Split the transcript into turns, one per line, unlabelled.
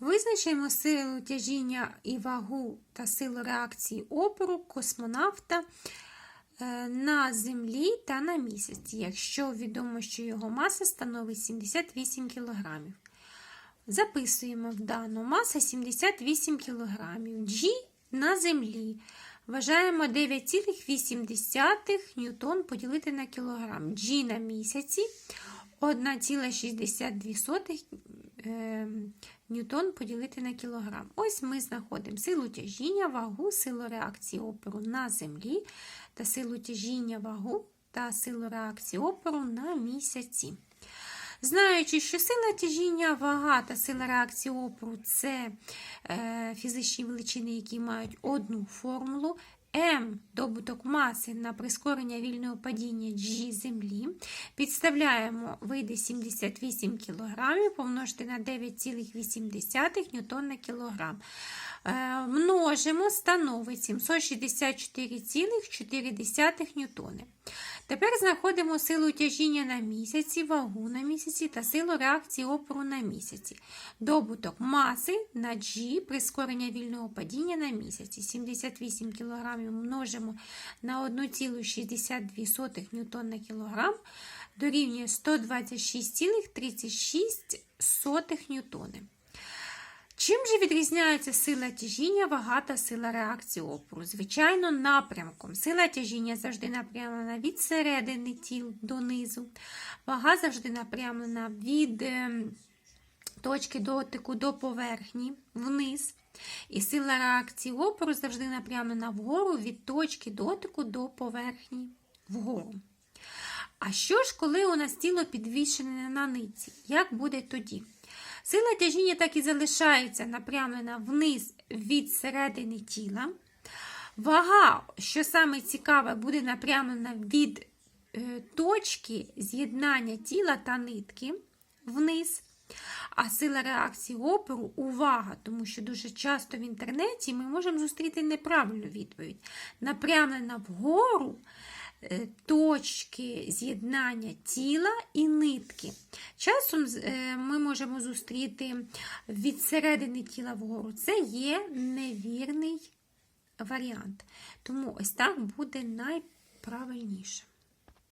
Визначимо силу тяжіння і вагу та силу реакції опору космонавта е, на Землі та на місяці, якщо відомо, що його маса становить 78 кг. Записуємо в дану маса 78 кг. G на Землі. Вважаємо 9,8 ньютон поділити на кілограм. G на місяці 1,62 е, ньютон поділити на кілограм. Ось ми знаходимо силу тяжіння, вагу, силу реакції опору на Землі та силу тяжіння, вагу та силу реакції опору на місяці. Знаючи, що сила тяжіння, вага та сила реакції опору це е, фізичні величини, які мають одну формулу. М добуток маси на прискорення вільного падіння G землі. Підставляємо вийде 78 кг, помножити на 9,8 ньютон на кілограм. Е, множимо, становить 764,4 ньютони. Тепер знаходимо силу тяжіння на місяці, вагу на місяці та силу реакції опору на місяці. Добуток маси на G, прискорення вільного падіння на місяці. 78 кг множимо на 1,62 ньютон на кілограм, дорівнює 126,36 ньютони. Чим же відрізняється сила тяжіння, вага та сила реакції опору? Звичайно, напрямком. Сила тяжіння завжди напрямлена від середини тіл донизу, вага завжди напрямлена від е, точки дотику до поверхні вниз. І сила реакції опору завжди напрямлена вгору від точки дотику до поверхні вгору. А що ж, коли у нас тіло підвішене на ниці? Як буде тоді? Сила тяжіння так і залишається напрямлена вниз від середини тіла. Вага, що саме цікаве, буде напрямлена від е, точки з'єднання тіла та нитки вниз. А сила реакції опору увага, тому що дуже часто в інтернеті ми можемо зустріти неправильну відповідь. Напрямлена вгору точки з'єднання тіла і нитки. Часом е, ми можемо зустріти від середини тіла вгору. Це є невірний варіант. Тому ось так буде найправильніше.